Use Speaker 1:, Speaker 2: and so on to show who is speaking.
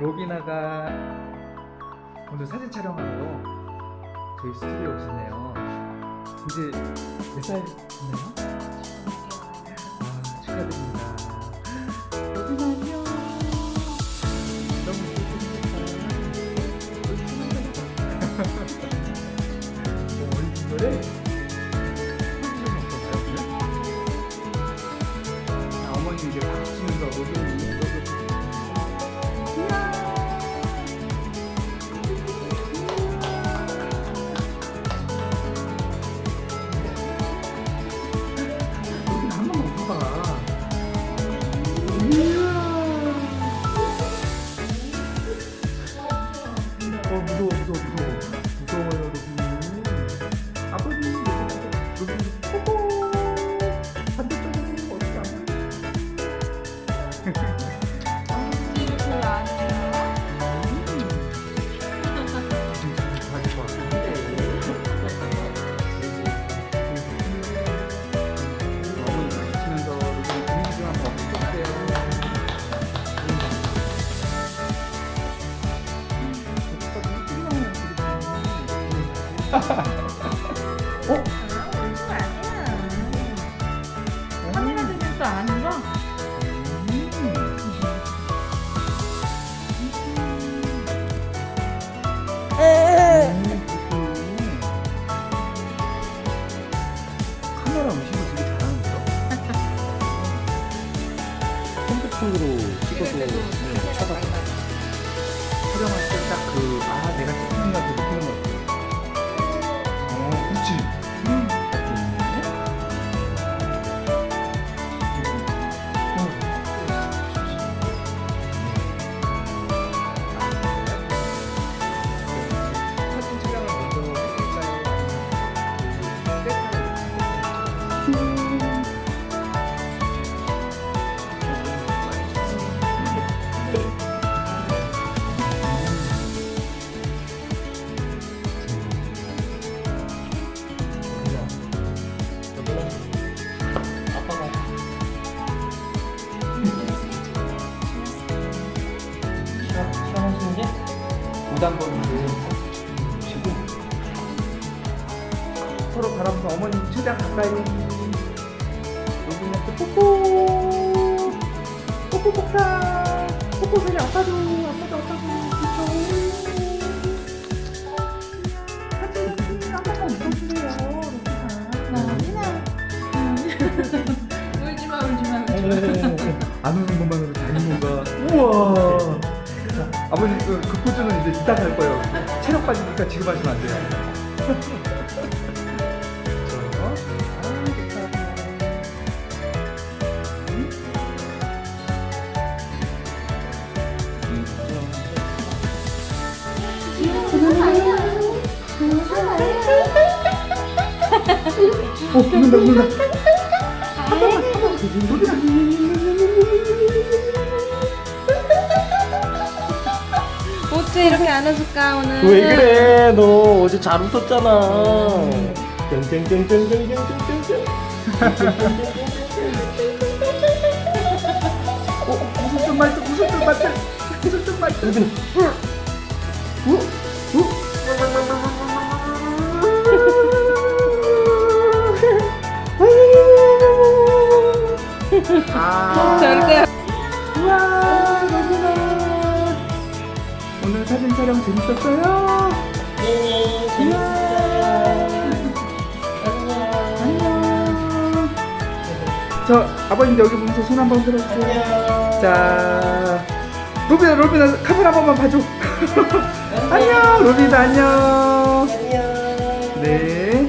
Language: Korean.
Speaker 1: 로기나가 오늘 사진 촬영하러 저희 스튜디오 오셨네요. 이제 몇살 됐나요? 아, 축하드립니다. 로기나 안녕. 너무 예쁘다. 뭐 어린 노래? 자, 어머니 이제 어?
Speaker 2: 카메라 들면 또?
Speaker 1: 카메라 음식을 되게 잘하는데요? 컴퓨터로 찍어서 네, 촬 무당거리를 보시고. 서로 바라보면서 어머니 최대한 가까이. 로빈한테 뽀뽀. 뽀뽀 뽀뽀 뽀뽀 소리 아빠도 아빠도 아빠도 그쵸? 사진 웃어주세요.
Speaker 2: 울지마 울지마 울지마.
Speaker 1: 안 우는 것만으로 되는 건가? 우와. 자, 아버님 그, 그 포즈는 이제 이따 갈 거예요. 체력 빠지니까 지금 하시면 안 돼요. 저, 아. 어, 웃는다, 웃는다.
Speaker 2: 어째 이렇게 안아줄까 오늘
Speaker 3: 왜 그래? 너 어제 잘 웃었잖아. 땡땡땡땡땡땡땡땡.
Speaker 1: 무슨 좀 말자, 무슨 좀 말자, 무슨 좀 말자. 아,
Speaker 2: 절대
Speaker 1: 우와, 너무나. 오늘 사진 촬영 재밌었어요?
Speaker 3: 네, 재밌었어요.
Speaker 1: 안녕. 저 아버님 여기 보면서 손 한번 들어주세요. 자, 로빈아, 로빈아 카메라 한 번만 봐줘. 안녕, 로빈아 안녕.
Speaker 3: 안녕.
Speaker 1: 네.